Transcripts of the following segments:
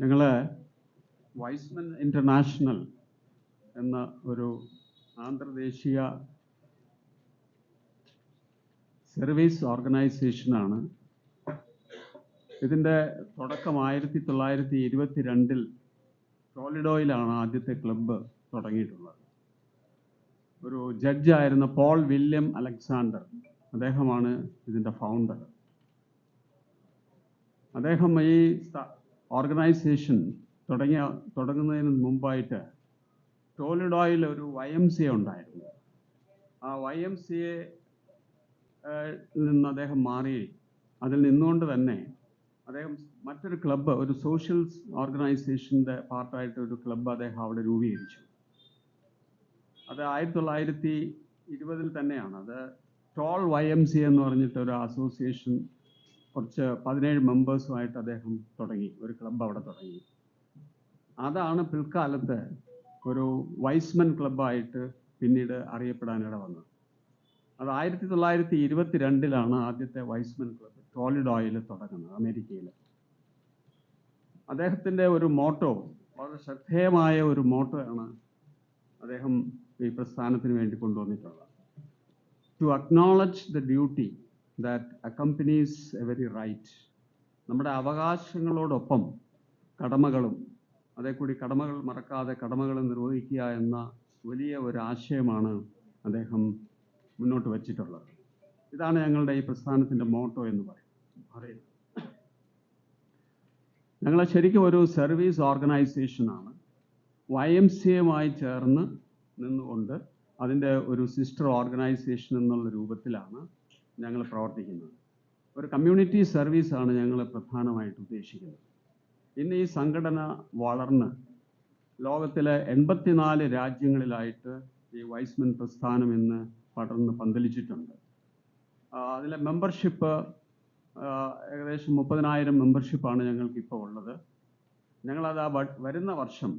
ഞങ്ങൾ Y's Men international എന്ന ഒരു ആന്തർദേശീയ സർവീസ് ഓർഗനൈസേഷനാണ് ഇതിന്റെ തുടക്കം ആയിരത്തി തൊള്ളായിരത്തി ഇരുപത്തി രണ്ടിൽ ടോളിഡോയിലാണ് ആദ്യത്തെ ക്ലബ്ബ് തുടങ്ങിയിട്ടുള്ളത്. ഒരു ജഡ്ജായിരുന്ന പോൾ വില്യം അലക്സാണ്ടർ അദ്ദേഹമാണ് ഇതിന്റെ ഫൗണ്ടർ അദ്ദേഹം ഈ ഓർഗനൈസേഷൻ തുടങ്ങിയ തുടങ്ങുന്നതിന് മുമ്പായിട്ട് ടോലിഡോയിൽ ഒരു വൈ എം സി എ ഉണ്ടായിരുന്നു. ആ വൈ എം സി എ നിന്ന് അദ്ദേഹം മാറി. അതിൽ നിന്നുകൊണ്ട് തന്നെ അദ്ദേഹം മറ്റൊരു ക്ലബ്ബ് ഒരു സോഷ്യൽ ഓർഗനൈസേഷന്റെ പാർട്ടായിട്ട് ഒരു ക്ലബ്ബ് അദ്ദേഹം അവിടെ രൂപീകരിച്ചു. അത് ആയിരത്തി തൊള്ളായിരത്തി ഇരുപതിൽ തന്നെയാണ്. അത് ടോൾ വൈ എം സി എന്ന് പറഞ്ഞിട്ട് ഒരു അസോസിയേഷൻ കുറച്ച് പതിനേഴ് മെമ്പേഴ്സുമായിട്ട് അദ്ദേഹം തുടങ്ങി ഒരു ക്ലബ്ബ് അവിടെ തുടങ്ങി. അതാണ് പിൽക്കാലത്ത് ഒരു വൈസ്മൻ ക്ലബ്ബായിട്ട് പിന്നീട് അറിയപ്പെടാനിട വന്നത്. അത് ആയിരത്തി തൊള്ളായിരത്തി ഇരുപത്തി രണ്ടിലാണ് ആദ്യത്തെ വൈസ്മൻ ക്ലബ്ബ് ടോളിഡോയിൽ തുടങ്ങുന്നത് അമേരിക്കയിൽ അദ്ദേഹത്തിന്റെ ഒരു മോട്ടോ വളരെ ശ്രദ്ധേയമായ ഒരു മോട്ടോയാണ് അദ്ദേഹം ഈ പ്രസ്ഥാനത്തിന് വേണ്ടി കൊണ്ടുവന്നിട്ടുള്ളത്. To acknowledge the duty that accompanies every right നമ്മുടെ അവകാശങ്ങളോടൊപ്പം കടമകളും അതേ കൂടി കടമകൾ മറക്കാതെ കടമകൾ നിർവഹിക്കുക എന്ന വലിയ ഒരു ആശയമാണ് അദ്ദേഹം മുന്നോട്ട് വച്ചിട്ടുള്ളത്. ഇതാണ് ഞങ്ങളുടെ ഈ പ്രസ്ഥാനത്തിന്റെ മോട്ടോ എന്ന് പറയും പറയുന്നത്. ഞങ്ങൾ ശരിക്കും ഒരു സർവീസ് ഓർഗനൈസേഷനാണ് വൈ എം സി എമായി ചേർന്ന് നിന്നുകൊണ്ട് അതിന്റെ ഒരു സിസ്റ്റർ ഓർഗനൈസേഷൻ എന്നുള്ള രൂപത്തിലാണ് ഞങ്ങൾ പ്രവർത്തിക്കുന്നത്. ഒരു കമ്മ്യൂണിറ്റി സർവീസാണ് ഞങ്ങൾ പ്രധാനമായിട്ട് ഉദ്ദേശിക്കുന്നത്. ഇന്ന് ഈ സംഘടന വളർന്ന് ലോകത്തിലെ എൺപത്തിനാല് രാജ്യങ്ങളിലായിട്ട് ഈ വൈസ്മൻ പ്രസ്ഥാനം ഇന്ന് പടർന്ന് പന്തലിച്ചിട്ടുണ്ട്. അതിലെ മെമ്പർഷിപ്പ് ഏകദേശം മുപ്പതിനായിരം മെമ്പർഷിപ്പാണ് ഞങ്ങൾക്ക് ഇപ്പോൾ ഉള്ളത്. ഞങ്ങളത് ആ വരുന്ന വർഷം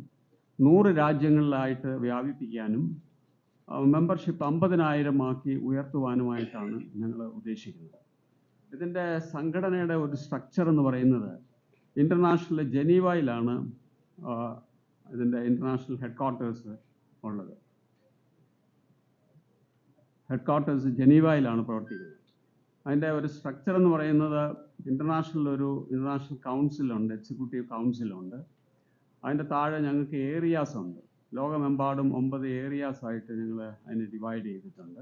നൂറ് രാജ്യങ്ങളിലായിട്ട് വ്യാപിപ്പിക്കാനും മെമ്പർഷിപ്പ് അമ്പതിനായിരം ആക്കി ഉയർത്തുവാനുമായിട്ടാണ് ഞങ്ങൾ ഉദ്ദേശിക്കുന്നത്. ഇതിന്റെ സംഘടനയുടെ ഒരു സ്ട്രക്ചർ എന്ന് പറയുന്നത് ഇന്റർനാഷണൽ ജനീവയിലാണ് ഇതിന്റെ ഇന്റർനാഷണൽ ഹെഡ് ക്വാർട്ടേഴ്സ് ഉള്ളത്. ഹെഡ് ക്വാർട്ടേഴ്സ് ജനീവയിലാണ് പ്രവർത്തിക്കുന്നത്. അതിന്റെ ഒരു സ്ട്രക്ചർ എന്ന് പറയുന്നത് ഇന്റർനാഷണൽ ഒരു ഇന്റർനാഷണൽ കൗൺസിലുണ്ട് എക്സിക്യൂട്ടീവ് കൗൺസിലുണ്ട് അതിന്റെ താഴെ ഞങ്ങൾക്ക് ഏരിയാസ് ഉണ്ട്. ലോകമെമ്പാടും ഒമ്പത് ഏരിയാസ് ആയിട്ട് ഞങ്ങൾ അതിനെ ഡിവൈഡ് ചെയ്തിട്ടുണ്ട്.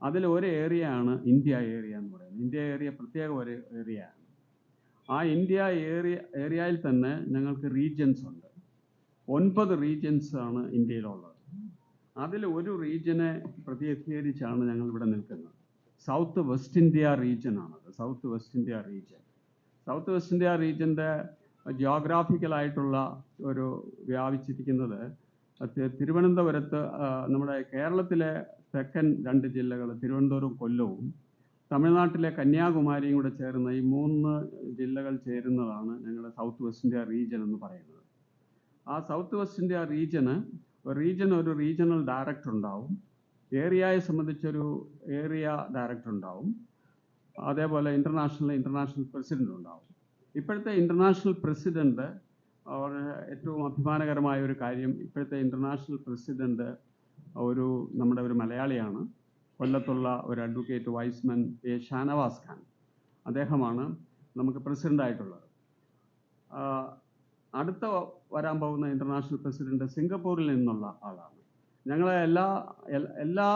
അതിൽ ഒരു ഏരിയ ആണ് ഇന്ത്യ ഏരിയ എന്ന് പറയുന്നത്. ഇന്ത്യ ഏരിയ പ്രത്യേക ഒരു ഏരിയ ആണ്. ആ ഇന്ത്യ ഏരിയ ഏരിയയിൽ തന്നെ ഞങ്ങൾക്ക് റീജിയൻസ് ഉണ്ട്. ഒൻപത് റീജിയൻസ് ആണ് ഇന്ത്യയിലുള്ളത്. അതിൽ ഒരു റീജിയനെ പ്രതിനിധീകരിച്ചാണ് ഞങ്ങൾ ഇവിടെ നിൽക്കുന്നത്. സൗത്ത് വെസ്റ്റ് ഇന്ത്യ റീജിയൻ ആണത്. South west India region south west India റീജിയന്റെ ജിയോഗ്രാഫിക്കലായിട്ടുള്ള ഒരു വ്യാപിച്ചിരിക്കുന്നത് തിരുവനന്തപുരത്ത് നമ്മുടെ കേരളത്തിലെ തെക്കൻ രണ്ട് ജില്ലകൾ തിരുവനന്തപുരം കൊല്ലവും തമിഴ്നാട്ടിലെ കന്യാകുമാരിയും കൂടെ ചേർന്ന ഈ മൂന്ന് ജില്ലകൾ ചേരുന്നതാണ് ഞങ്ങളുടെ സൗത്ത് വെസ്റ്റ് ഇന്ത്യ റീജിയൻ എന്ന് പറയുന്നത്. ആ സൗത്ത് വെസ്റ്റ് ഇന്ത്യ റീജിയന് റീജിയൻ ഒരു റീജിയണൽ ഡയറക്ടർ ഉണ്ടാവും. ഏരിയയെ സംബന്ധിച്ചൊരു ഏരിയ ഡയറക്ടർ ഉണ്ടാവും. അതേപോലെ ഇന്റർനാഷണൽ ഇന്റർനാഷണൽ പ്രസിഡന്റ് ഉണ്ടാവും. ഇപ്പോഴത്തെ ഇന്റർനാഷണൽ പ്രസിഡന്റ് വളരെ ഏറ്റവും അഭിമാനകരമായ ഒരു കാര്യം ഇപ്പോഴത്തെ ഇന്റർനാഷണൽ പ്രസിഡന്റ് ഒരു നമ്മുടെ ഒരു മലയാളിയാണ്. കൊല്ലത്തുള്ള ഒരു advocate Y's man A Shanavas Khan. അദ്ദേഹമാണ് നമുക്ക് പ്രസിഡന്റായിട്ടുള്ളത് അടുത്ത വരാൻ പോകുന്ന ഇന്റർനാഷണൽ പ്രസിഡന്റ് സിംഗപ്പൂരിൽ നിന്നുള്ള ആളാണ്. ഞങ്ങളെ എല്ലാ എല്ലാ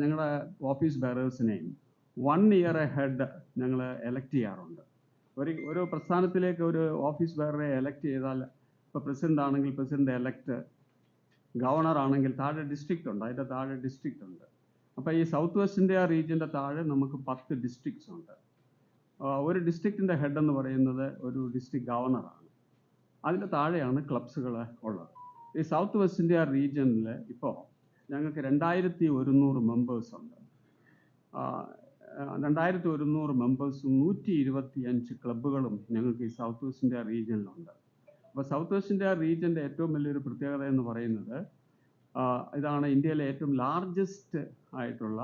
ഞങ്ങളുടെ ഓഫീസ് ബെയറേഴ്സിനെയും വൺ ഇയർ എ ഹെഡ് ഞങ്ങൾ എലക്ട് ചെയ്യാറുണ്ട്. ഒരു ഒരു പ്രസ്ഥാനത്തിലേക്ക് ഒരു ഓഫീസ് ബെയറെ എലക്ട് ചെയ്താൽ ഇപ്പോൾ പ്രസിഡന്റ് ആണെങ്കിൽ പ്രസിഡന്റ് എലക്ട് ഗവർണർ ആണെങ്കിൽ താഴെ ഡിസ്ട്രിക്റ്റ് ഉണ്ട്. അതിന്റെ താഴെ ഡിസ്ട്രിക്റ്റ് ഉണ്ട്. അപ്പോൾ ഈ സൗത്ത് വെസ്റ്റ് ഇന്ത്യ റീജിയന്റെ താഴെ നമുക്ക് പത്ത് ഡിസ്ട്രിക്ട്സ് ഉണ്ട്. ഒരു ഡിസ്ട്രിക്റ്റിന്റെ ഹെഡ് എന്ന് പറയുന്നത് ഒരു ഡിസ്ട്രിക്ട് ഗവർണറാണ് അതിന്റെ താഴെയാണ് ക്ലബ്സുകൾ ഉള്ളത്. ഈ സൗത്ത് വെസ്റ്റ് ഇന്ത്യ റീജിയനിൽ ഇപ്പോൾ ഞങ്ങൾക്ക് രണ്ടായിരത്തി ഒരുന്നൂറ് മെമ്പേഴ്സ് ഉണ്ട്. രണ്ടായിരത്തി ഒരുന്നൂറ് മെമ്പേഴ്സും നൂറ്റി ഇരുപത്തി അഞ്ച് ക്ലബ്ബുകളും ഞങ്ങൾക്ക് ഈ സൗത്ത് വെസ്റ്റ് ഇന്ത്യ റീജിയനിലുണ്ട് അപ്പോൾ സൗത്ത് വെസ്റ്റ് ഇന്ത്യ റീജിയന്റെ ഏറ്റവും വലിയൊരു പ്രത്യേകത എന്ന് പറയുന്നത് ഇതാണ് ഇന്ത്യയിലെ ഏറ്റവും ലാർജസ്റ്റ് ആയിട്ടുള്ള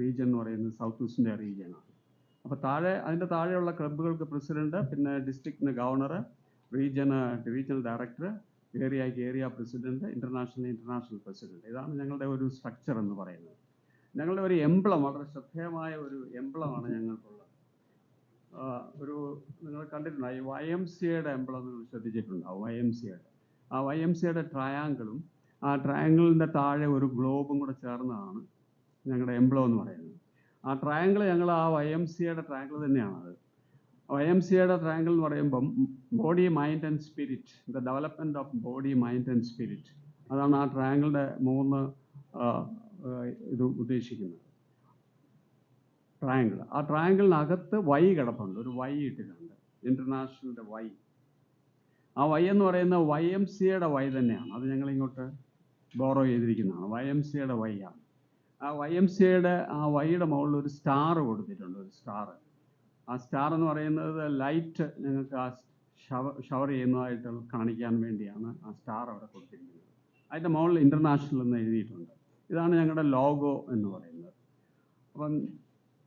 റീജിയൻ എന്ന് പറയുന്നത് സൗത്ത് വെസ്റ്റ് ഇന്ത്യ റീജിയനാണ് അപ്പോൾ താഴെ അതിന്റെ താഴെയുള്ള ക്ലബ്ബുകൾക്ക് പ്രസിഡന്റ് പിന്നെ ഡിസ്ട്രിക്റ്റിന് ഗവർണർ റീജിയന് divisional director ഏരിയയ്ക്ക് area president international international president ഇതാണ് ഞങ്ങളുടെ ഒരു സ്ട്രക്ചർ എന്ന് പറയുന്നത്. ഞങ്ങളുടെ ഒരു എംബ്ലം വളരെ ശ്രദ്ധേയമായ ഒരു എംബ്ലമാണ് ഞങ്ങൾക്കുള്ളത്. ഒരു നിങ്ങൾ കണ്ടിട്ടുണ്ടാവും വൈ എം സിയുടെ എംബ്ലം നിങ്ങൾ ശ്രദ്ധിച്ചിട്ടുണ്ടാവും വൈ എം സിയുടെ ആ വൈ എം സിയുടെ ട്രയാങ്കിളും ആ ട്രയാങ്കിളിന്റെ താഴെ ഒരു ഗ്ലോബും കൂടെ ചേർന്നതാണ് ഞങ്ങളുടെ എംബ്ലം എന്ന് പറയുന്നത്. ആ ട്രയാങ്കിൾ ഞങ്ങൾ ആ വൈ എം സിയുടെ ട്രയാങ്കിൾ തന്നെയാണത് വൈ എം സിയുടെ ട്രയാങ്കിൾ എന്ന് പറയുമ്പം body mind and spirit the development of body mind and spirit അതാണ് ആ ട്രയാങ്കിളിന്റെ മൂന്ന് ഇത് ഉദ്ദേശിക്കുന്നത്. ട്രയാങ്കിൾ ആ ട്രയാങ്കിളിനകത്ത് വൈ കിടപ്പുണ്ട്. ഒരു വൈ ഇട്ടിട്ടുണ്ട്. ഇന്റർനാഷണലിന്റെ വൈ ആ വൈ എന്ന് പറയുന്ന വൈ എം സിയുടെ വൈ തന്നെയാണ്. അത് ഞങ്ങൾ ഇങ്ങോട്ട് ബോറോ ചെയ്തിരിക്കുന്നതാണ്. വൈ എം സിയുടെ വൈ ആണ്. ആ വൈ എം സിയുടെ ആ വൈയുടെ മുകളിൽ ഒരു സ്റ്റാർ കൊടുത്തിട്ടുണ്ട് ഒരു സ്റ്റാർ ആ സ്റ്റാർ എന്ന് പറയുന്നത് ലൈറ്റ് ഞങ്ങൾക്ക് ആ ഷവർ ഷവർ ചെയ്യുന്നതായിട്ട് കാണിക്കാൻ വേണ്ടിയാണ് ആ സ്റ്റാർ അവിടെ കൊടുത്തിരിക്കുന്നത്. അതിന്റെ മുകളിൽ ഇന്റർനാഷണൽ എന്ന് എഴുതിയിട്ടുണ്ട്. ഇതാണ് ഞങ്ങളുടെ ലോഗോ എന്ന് പറയുന്നത്. അപ്പം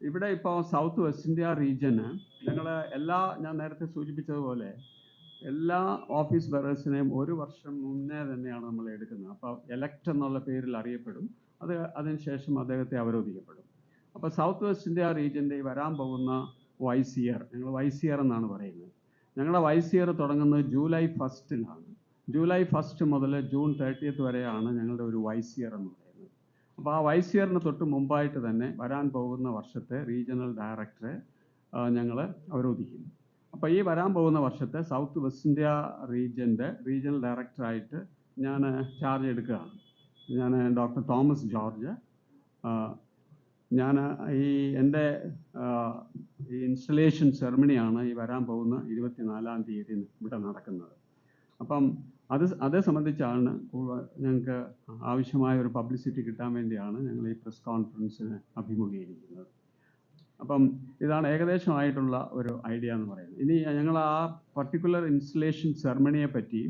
ഇവിടെ ഇപ്പോൾ സൗത്ത് വെസ്റ്റ് ഇന്ത്യ റീജിയന് ഞങ്ങൾ എല്ലാ ഞാൻ നേരത്തെ സൂചിപ്പിച്ചതുപോലെ എല്ലാ ഓഫീസ് ബെറേഴ്സിനെയും ഒരു വർഷം മുന്നേ തന്നെയാണ് നമ്മൾ എടുക്കുന്നത്. അപ്പോൾ എലക്ട് എന്നുള്ള പേരിൽ അറിയപ്പെടും. അത് അതിനുശേഷം അദ്ദേഹത്തെ അവരോധിക്കപ്പെടും. അപ്പോൾ സൗത്ത് വെസ്റ്റ് ഇന്ത്യ റീജിയന്റെ വരാൻ പോകുന്ന വൈസ് ഇയർ ഞങ്ങൾ വൈസ് ഇയർ എന്നാണ് പറയുന്നത്. ഞങ്ങളുടെ വൈസ് ഇയർ തുടങ്ങുന്നത് ജൂലൈ ഫസ്റ്റിലാണ് ജൂലൈ ഫസ്റ്റ് മുതൽ ജൂൺ തേർട്ടിയത്ത് വരെയാണ് ഞങ്ങളുടെ ഒരു വൈസ് ഇയർ എന്ന് പറയുന്നത്. അപ്പോൾ ആ വൈസ് ഇയറിന് തൊട്ട് മുമ്പായിട്ട് തന്നെ വരാൻ പോകുന്ന വർഷത്തെ റീജിയണൽ ഡയറക്ടറെ ഞങ്ങൾ അവരോധിക്കും അപ്പോൾ ഈ വരാൻ പോകുന്ന വർഷത്തെ സൗത്ത് വെസ്റ്റ് ഇന്ത്യ റീജിയന്റെ റീജിയണൽ ഡയറക്ടറായിട്ട് ഞാൻ ചാർജ് എടുക്കുകയാണ്. ഞാൻ ഡോക്ടർ തോമസ് ജോർജ് ഞാൻ ഈ എന്റെ ഈ ഇൻസ്റ്റലേഷൻ സെറമണിയാണ് ഈ വരാൻ പോകുന്ന ഇരുപത്തിനാലാം തീയതി ഇവിടെ നടക്കുന്നത്. അപ്പം അത് അതേ സംബന്ധിച്ചാണ് ഞങ്ങൾക്ക് ആവശ്യമായ ഒരു പബ്ലിസിറ്റി കിട്ടാൻ വേണ്ടിയാണ് ഞങ്ങൾ ഈ പ്രസ് കോൺഫറൻസിന് അഭിമുഖീകരിക്കുന്നത്. അപ്പം ഇതാണ് ഏകദേശമായിട്ടുള്ള ഒരു ഐഡിയ എന്ന് പറയുന്നത്. ഇനി ഞങ്ങൾ ആ പർട്ടിക്കുലർ ഇൻസ്റ്റലേഷൻ സെറമണിയെ പറ്റി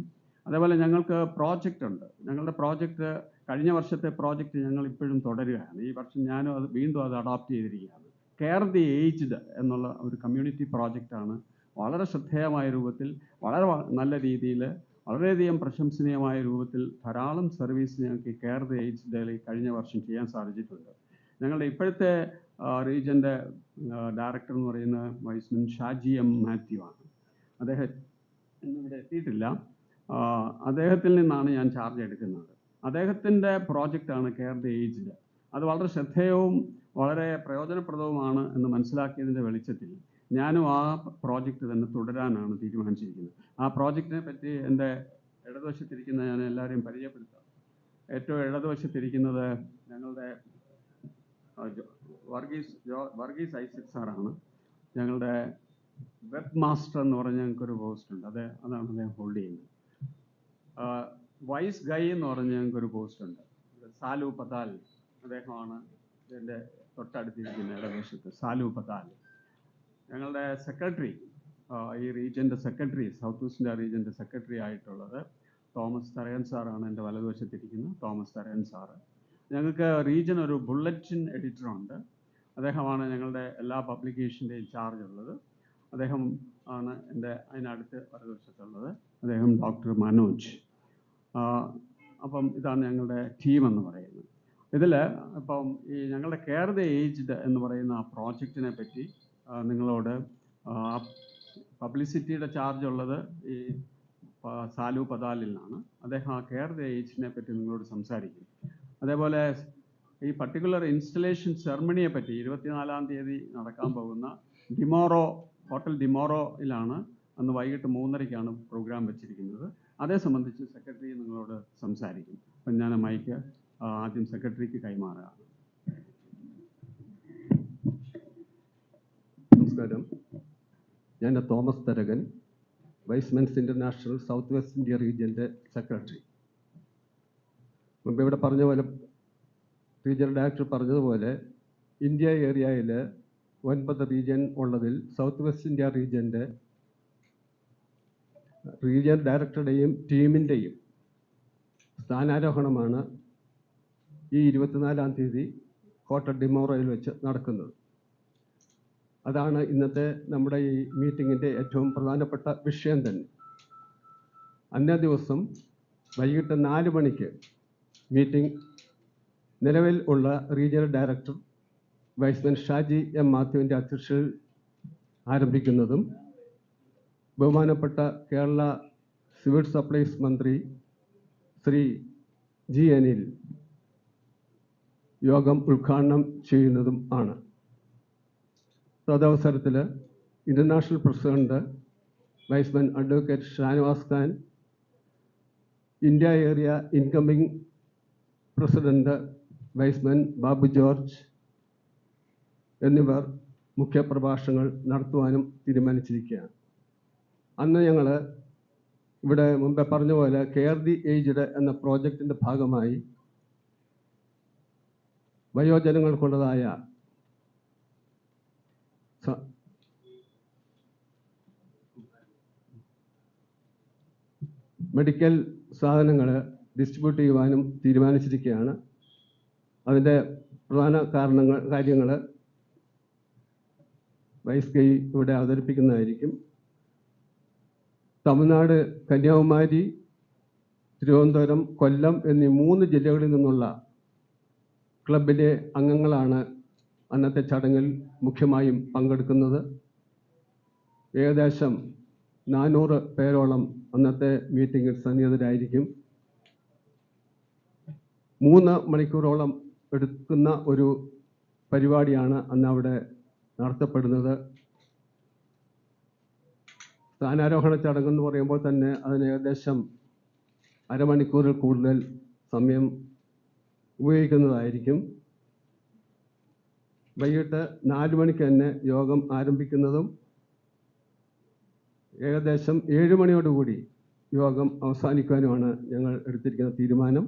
അതേപോലെ ഞങ്ങൾക്ക് പ്രോജക്റ്റ് ഉണ്ട്. ഞങ്ങളുടെ പ്രോജക്റ്റ് കഴിഞ്ഞ വർഷത്തെ പ്രോജക്റ്റ് ഞങ്ങൾ ഇപ്പോഴും തുടരുകയാണ്. ഈ വർഷം ഞാനും അത് വീണ്ടും അത് അഡോപ്റ്റ് ചെയ്തിരിക്കുകയാണ്. കെയർ ദി ഏജ്ഡ് എന്നുള്ള ഒരു കമ്മ്യൂണിറ്റി പ്രോജക്റ്റാണ് വളരെ ശ്രദ്ധേയമായ രൂപത്തിൽ വളരെ നല്ല രീതിയിൽ വളരെയധികം പ്രശംസനീയമായ രൂപത്തിൽ ധാരാളം സർവീസ് ഞങ്ങൾക്ക് കെയർ ദ ദി ഡേയിൽ കഴിഞ്ഞ വർഷം ചെയ്യാൻ സാധിച്ചിട്ടുണ്ട്. ഞങ്ങളുടെ ഇപ്പോഴത്തെ റീജിയന്റെ ഡയറക്ടർ എന്ന് പറയുന്ന Y's Y's man Shaji M Mathew ആണ്. അദ്ദേഹം ഇന്നിവിടെ എത്തിയിട്ടില്ല. അദ്ദേഹത്തിൽ നിന്നാണ് ഞാൻ ചാർജ് എടുക്കുന്നത്. അദ്ദേഹത്തിന്റെ പ്രോജക്റ്റാണ് കെയർ ദ ഏജ്ഡ് അത് വളരെ ശ്രദ്ധേയവും വളരെ പ്രയോജനപ്രദവുമാണ് എന്ന് മനസ്സിലാക്കിയതിന്റെ വെളിച്ചത്തിൽ ഞാനും ആ പ്രോജക്റ്റ് തന്നെ തുടരാനാണ് തീരുമാനിച്ചിരിക്കുന്നത്. ആ പ്രോജക്റ്റിനെ പറ്റി എന്റെ ഇടതുവശത്തിരിക്കുന്ന ഞാൻ എല്ലാവരെയും പരിചയപ്പെടുത്താം. ഏറ്റവും ഇടതുവശത്തിരിക്കുന്നത് ഞങ്ങളുടെ വർഗീസ് ജോ വർഗീസ് ഐസക് സാറാണ്. ഞങ്ങളുടെ വെബ് മാസ്റ്റർ എന്ന് പറഞ്ഞ ഞങ്ങൾക്കൊരു പോസ്റ്റ് ഉണ്ട് അത് അതാണ് അദ്ദേഹം ഹോൾഡ് ചെയ്യുന്നത്. വൈസ് ഗൈ എന്ന് പറഞ്ഞ ഞങ്ങൾക്കൊരു പോസ്റ്റ് ഉണ്ട് സാലു പതാൽ. അദ്ദേഹമാണ് ഇതിന്റെ തൊട്ടടുത്തിരിക്കുന്ന ഇടവശത്ത് സാലു പതാൽ. ഞങ്ങളുടെ സെക്രട്ടറി ഈ റീജിയന്റെ സെക്രട്ടറി സൗത്ത് ഈസ്റ്റ് ഇന്ത്യ റീജിയന്റെ സെക്രട്ടറി ആയിട്ടുള്ളത് തോമസ് തരയൻ സാറാണ് എന്റെ വലതുവശത്തിരിക്കുന്നത് തോമസ് തരയൻ സാറ്. ഞങ്ങൾക്ക് റീജിയൻ ഒരു ബുള്ളറ്റിൻ എഡിറ്ററുണ്ട്. അദ്ദേഹമാണ് ഞങ്ങളുടെ എല്ലാ പബ്ലിക്കേഷന്റെയും ചാർജ് ഉള്ളത്. അദ്ദേഹം ആണ് എന്റെ അതിനടുത്ത് വലതുവശത്തുള്ളത്. അദ്ദേഹം ഡോക്ടർ മനോജ്. അപ്പം ഇതാണ് ഞങ്ങളുടെ ടീം എന്ന് പറയുന്നത്. ഇതിൽ ഇപ്പം ഈ ഞങ്ങളുടെ കെയർ ദ ഏജ്ഡ് എന്ന് പറയുന്ന ആ പ്രോജക്റ്റിനെ പറ്റി നിങ്ങളോട് പബ്ലിസിറ്റിയുടെ ചാർജ് ഉള്ളത് ഈ സാലു നിന്നാണ്. അദ്ദേഹം ആ കെയർ ദ ഏജിനെ പറ്റി നിങ്ങളോട് സംസാരിക്കും. അതേപോലെ ഈ പർട്ടിക്കുലർ ഇൻസ്റ്റലേഷൻ സെറമണിയെ പറ്റി ഇരുപത്തിനാലാം തീയതി നടക്കാൻ പോകുന്ന ഡിമോറോ ഹോട്ടൽ ഡിമോറോയിലാണ് അന്ന് വൈകിട്ട് മൂന്നരയ്ക്കാണ് പ്രോഗ്രാം വെച്ചിരിക്കുന്നത്. അതേ സംബന്ധിച്ച് സെക്രട്ടറി നിങ്ങളോട് സംസാരിക്കും. അപ്പം ഞാൻ മൈക്ക് ആദ്യം സെക്രട്ടറിക്ക് കൈമാറുകയാണ് നമസ്കാരം ഞാൻ Thomas Tharakan Y's men's international south west India റീജിയന്റെ secretary. മുമ്പ് ഇവിടെ പറഞ്ഞ പോലെ റീജിയൽ ഡയറക്ടർ പറഞ്ഞതുപോലെ ഇന്ത്യ ഏരിയയിൽ ഒൻപത് റീജിയൻ ഉള്ളതിൽ സൗത്ത് വെസ്റ്റ് ഇന്ത്യ റീജിയന്റെ റീജിയൻ ഡയറക്ടറുടെയും ടീമിന്റെയും സ്ഥാനാരോഹണമാണ് ഈ ഇരുപത്തിനാലാം തീയതി കോട്ട ഡിമോറയിൽ വെച്ച് നടക്കുന്നത്. അതാണ് ഇന്നത്തെ നമ്മുടെ ഈ മീറ്റിങ്ങിന്റെ ഏറ്റവും പ്രധാനപ്പെട്ട വിഷയം തന്നെ. അന്നേ ദിവസം വൈകിട്ട് നാല് മണിക്ക് മീറ്റിംഗ് നിലവിൽ ഉള്ള regional director Y's man Shaji M മാത്യുവിന്റെ അധ്യക്ഷതയിൽ ആരംഭിക്കുന്നതും ബഹുമാനപ്പെട്ട കേരള സിവിൽ സപ്ലൈസ് മന്ത്രി ശ്രീ ജി അനിൽ യോഗം ഉദ്ഘാടനം ചെയ്യുന്നതും ആണ്. തദവസരത്തിൽ international president Y's man advocate Shanavas Khan India area incoming president Y's man Babu George എന്നിവർ മുഖ്യപ്രഭാഷണങ്ങൾ നടത്തുവാനും തീരുമാനിച്ചിരിക്കുകയാണ്. അന്ന് ഞങ്ങൾ ഇവിടെ മുമ്പേ പറഞ്ഞ പോലെ കെയർ ദി ഏജ്ഡ് എന്ന പ്രോജക്റ്റിന്റെ ഭാഗമായി വയോജനങ്ങൾക്കുള്ളതായ മെഡിക്കൽ സാധനങ്ങൾ ഡിസ്ട്രിബ്യൂട്ട് ചെയ്യുവാനും തീരുമാനിച്ചിരിക്കുകയാണ്. അതിന്റെ പ്രധാന കാരണങ്ങൾ കാര്യങ്ങൾ വൈസ് കൈ ഇവിടെ അവതരിപ്പിക്കുന്നതായിരിക്കും. തമിഴ്നാട് കന്യാകുമാരി തിരുവനന്തപുരം കൊല്ലം എന്നീ മൂന്ന് ജില്ലകളിൽ നിന്നുള്ള ക്ലബിലെ അംഗങ്ങളാണ് അന്നത്തെ ചടങ്ങിൽ മുഖ്യമായും പങ്കെടുക്കുന്നത് ഏകദേശം നാനൂറ് പേരോളം അന്നത്തെ മീറ്റിങ്ങിൽ സന്നിഹിതരായിരിക്കും. മൂന്ന് മണിക്കൂറോളം എടുക്കുന്ന ഒരു പരിപാടിയാണ് അന്ന് അവിടെ നടത്തപ്പെടുന്നത്. സ്ഥാനാരോഹണ ചടങ്ങെന്ന് പറയുമ്പോൾ തന്നെ അതിന് ഏകദേശം അരമണിക്കൂറിൽ കൂടുതൽ സമയം ഉപയോഗിക്കുന്നതായിരിക്കും. വൈകിട്ട് നാല് മണിക്ക് തന്നെ യോഗം ആരംഭിക്കുന്നതും ഏകദേശം ഏഴ് മണിയോടുകൂടി യോഗം അവസാനിക്കാനുമാണ് ഞങ്ങൾ എടുത്തിരിക്കുന്ന തീരുമാനം.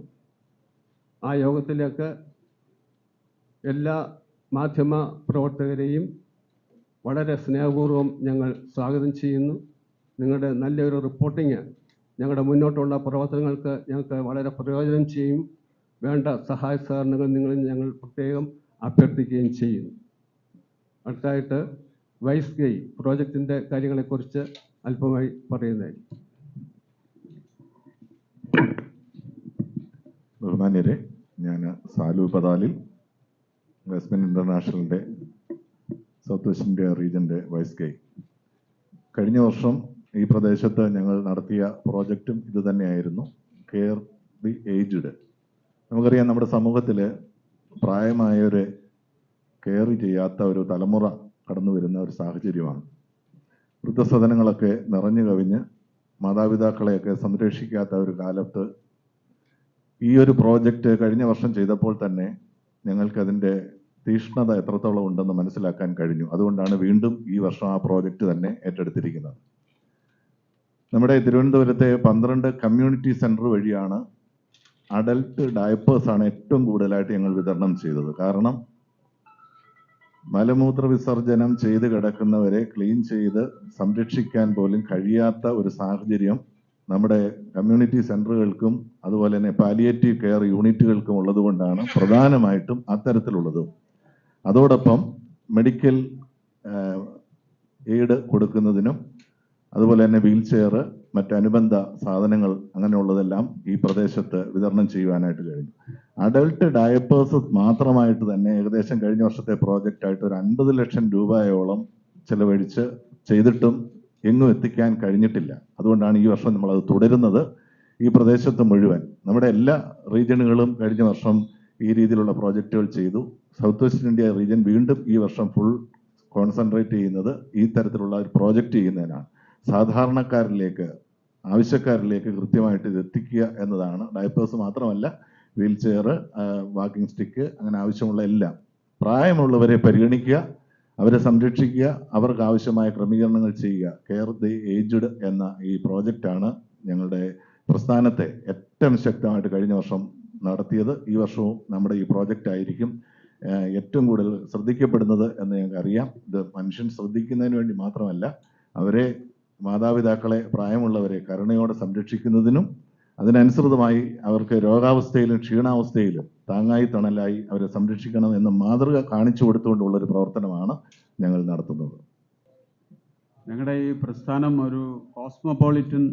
ആ യോഗത്തിലേക്ക് എല്ലാ മാധ്യമ പ്രവർത്തകരെയും വളരെ സ്നേഹപൂർവം ഞങ്ങൾ സ്വാഗതം ചെയ്യുന്നു. നിങ്ങളുടെ നല്ലൊരു റിപ്പോർട്ടിങ് ഞങ്ങളുടെ മുന്നോട്ടുള്ള പ്രവർത്തനങ്ങൾക്ക് ഞങ്ങൾക്ക് വളരെ പ്രയോജനം ചെയ്യും. വേണ്ട സഹായ സഹകരണങ്ങൾ നിങ്ങളിൽ ഞങ്ങൾ പ്രത്യേകം അഭ്യർത്ഥിക്കുകയും ചെയ്യുന്നു അടുത്തായിട്ട് വൈസ് ഗൈ പ്രോജക്റ്റിന്റെ കാര്യങ്ങളെക്കുറിച്ച് അല്പമായി പറയുന്നതായിരിക്കും. ബഹുമാന്യരെ ഞാൻ സാലു പതാലിൽ വെസ്റ്റ്മെൻ ഇന്റർനാഷണലിന്റെ സൗത്ത് വെസ്റ്റ് ഇന്ത്യ റീജന്റെ വൈസ് ഗൈ കഴിഞ്ഞ വർഷം ഈ പ്രദേശത്ത് ഞങ്ങൾ നടത്തിയ പ്രോജക്റ്റും ഇതുതന്നെയായിരുന്നു. കെയർ ദി ഏജ്ഡ് നമുക്കറിയാം നമ്മുടെ സമൂഹത്തിൽ പ്രായമായവരെ കെയർ ചെയ്യാത്ത ഒരു തലമുറ കടന്നു വരുന്ന ഒരു സാഹചര്യമാണ്. വൃദ്ധസദനങ്ങളൊക്കെ നിറഞ്ഞു കവിഞ്ഞ് മാതാപിതാക്കളെയൊക്കെ സംരക്ഷിക്കാത്ത ഒരു കാലത്ത് ഈ ഒരു പ്രോജക്റ്റ് കഴിഞ്ഞ വർഷം ചെയ്തപ്പോൾ തന്നെ ഞങ്ങൾക്ക് അതിന്റെ തീഷ്ണത എത്രത്തോളം ഉണ്ടെന്ന് മനസ്സിലാക്കാൻ കഴിഞ്ഞു. അതുകൊണ്ടാണ് വീണ്ടും ഈ വർഷം ആ പ്രോജക്റ്റ് തന്നെ ഏറ്റെടുത്തിരിക്കുന്നത്. നമ്മുടെ തിരുവനന്തപുരത്തെ പന്ത്രണ്ട് കമ്മ്യൂണിറ്റി സെന്റർ വഴിയാണ് അഡൽട്ട് ഡയപ്പേഴ്സാണ് ഏറ്റവും കൂടുതലായിട്ട് ഞങ്ങൾ വിതരണം ചെയ്തത്. കാരണം മലമൂത്ര വിസർജനം ചെയ്ത് കിടക്കുന്നവരെ ക്ലീൻ ചെയ്ത് സംരക്ഷിക്കാൻ പോലും കഴിയാത്ത ഒരു സാഹചര്യം നമ്മുടെ കമ്മ്യൂണിറ്റി സെന്ററുകൾക്കും അതുപോലെ തന്നെ പാലിയേറ്റീവ് കെയർ യൂണിറ്റുകൾക്കും ഉള്ളതുകൊണ്ടാണ് പ്രധാനമായിട്ടും അത്തരത്തിലുള്ളത്. അതോടൊപ്പം മെഡിക്കൽ എയ്ഡ് കൊടുക്കുന്നതിനും അതുപോലെ തന്നെ വീൽ ചെയർ മറ്റനുബന്ധ സാധനങ്ങൾ അങ്ങനെയുള്ളതെല്ലാം ഈ പ്രദേശത്ത് വിതരണം ചെയ്യുവാനായിട്ട് കഴിഞ്ഞു. അഡൾട്ട് ഡയപ്പേഴ്സ് മാത്രമായിട്ട് തന്നെ ഏകദേശം കഴിഞ്ഞ വർഷത്തെ പ്രോജക്റ്റായിട്ട് ഒരു അൻപത് ലക്ഷം രൂപയോളം ചെലവഴിച്ച് ചെയ്തിട്ടും എങ്ങും എത്തിക്കാൻ കഴിഞ്ഞിട്ടില്ല. അതുകൊണ്ടാണ് ഈ വർഷം നമ്മളത് തുടരുന്നത്. ഈ പ്രദേശത്ത് മുഴുവൻ. നമ്മുടെ എല്ലാ റീജിയനുകളും കഴിഞ്ഞ വർഷം ഈ രീതിയിലുള്ള പ്രോജക്റ്റുകൾ ചെയ്തു. സൗത്ത് വെസ്റ്റ് ഇന്ത്യ റീജിയൻ വീണ്ടും ഈ വർഷം ഫുൾ കോൺസെൻട്രേറ്റ് ചെയ്യുന്നത് ഈ തരത്തിലുള്ള ഒരു പ്രോജക്റ്റ് ചെയ്യുന്നതിനാണ്. സാധാരണക്കാരിലേക്ക് ആവശ്യക്കാരിലേക്ക് കൃത്യമായിട്ട് ഇത് എത്തിക്കുക എന്നതാണ്. ഡയപ്പേഴ്സ് മാത്രമല്ല വീൽ ചെയർ വാക്കിംഗ് സ്റ്റിക്ക് അങ്ങനെ ആവശ്യമുള്ള എല്ലാം. പ്രായമുള്ളവരെ പരിഗണിക്കുക അവരെ സംരക്ഷിക്കുക അവർക്ക് ആവശ്യമായ ക്രമീകരണങ്ങൾ ചെയ്യുക. കെയർ ദി ഏജ്ഡ് എന്ന ഈ പ്രോജക്റ്റാണ് ഞങ്ങളുടെ പ്രസ്ഥാനത്തെ ഏറ്റവും ശക്തമായിട്ട് കഴിഞ്ഞ വർഷം നടത്തിയത്. ഈ വർഷവും നമ്മുടെ ഈ പ്രോജക്റ്റ് ആയിരിക്കും ഏറ്റവും കൂടുതൽ ശ്രദ്ധിക്കപ്പെടുന്നത് എന്ന് ഞങ്ങൾക്ക് അറിയാം ഇത് മനുഷ്യൻ ശ്രദ്ധിക്കുന്നതിന് വേണ്ടി മാത്രമല്ല അവരെ മാതാപിതാക്കളെ പ്രായമുള്ളവരെ കരുണയോടെ സംരക്ഷിക്കുന്നതിനും അതിനനുസൃതമായി അവർക്ക് രോഗാവസ്ഥയിലും ക്ഷീണാവസ്ഥയിലും താങ്ങായി തണലായി അവരെ സംരക്ഷിക്കണം എന്ന മാതൃക കാണിച്ചു കൊടുത്തുകൊണ്ടുള്ള ഒരു പ്രവർത്തനമാണ് ഞങ്ങൾ നടത്തുന്നത്. ഞങ്ങളുടെ ഈ പ്രസ്ഥാനം ഒരു കോസ്മോപോളിറ്റൻ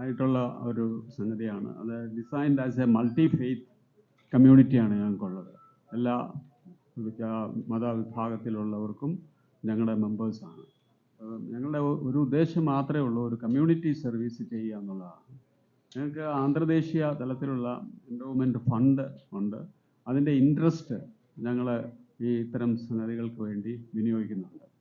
ആയിട്ടുള്ള ഒരു സംഗതിയാണ്. അത് designed as a multi faith കമ്മ്യൂണിറ്റിയാണ് ഞങ്ങൾക്കുള്ളത്. എല്ലാ മതവിഭാഗത്തിലുള്ളവർക്കും ഞങ്ങളുടെ മെമ്പേഴ്സാണ്. ഞങ്ങളുടെ ഒരു ഉദ്ദേശം മാത്രമേ ഉള്ളൂ ഒരു കമ്മ്യൂണിറ്റി സർവീസ് ചെയ്യുക എന്നുള്ളതാണ്. ഞങ്ങൾക്ക് ആന്തർദേശീയ തലത്തിലുള്ള എൻഡോമെന്റ് ഫണ്ട് ഉണ്ട് അതിന്റെ ഇൻട്രസ്റ്റ് ഞങ്ങൾ ഈ ഇത്തരം സംഗതികൾക്ക് വേണ്ടി വിനിയോഗിക്കുന്നുണ്ട്.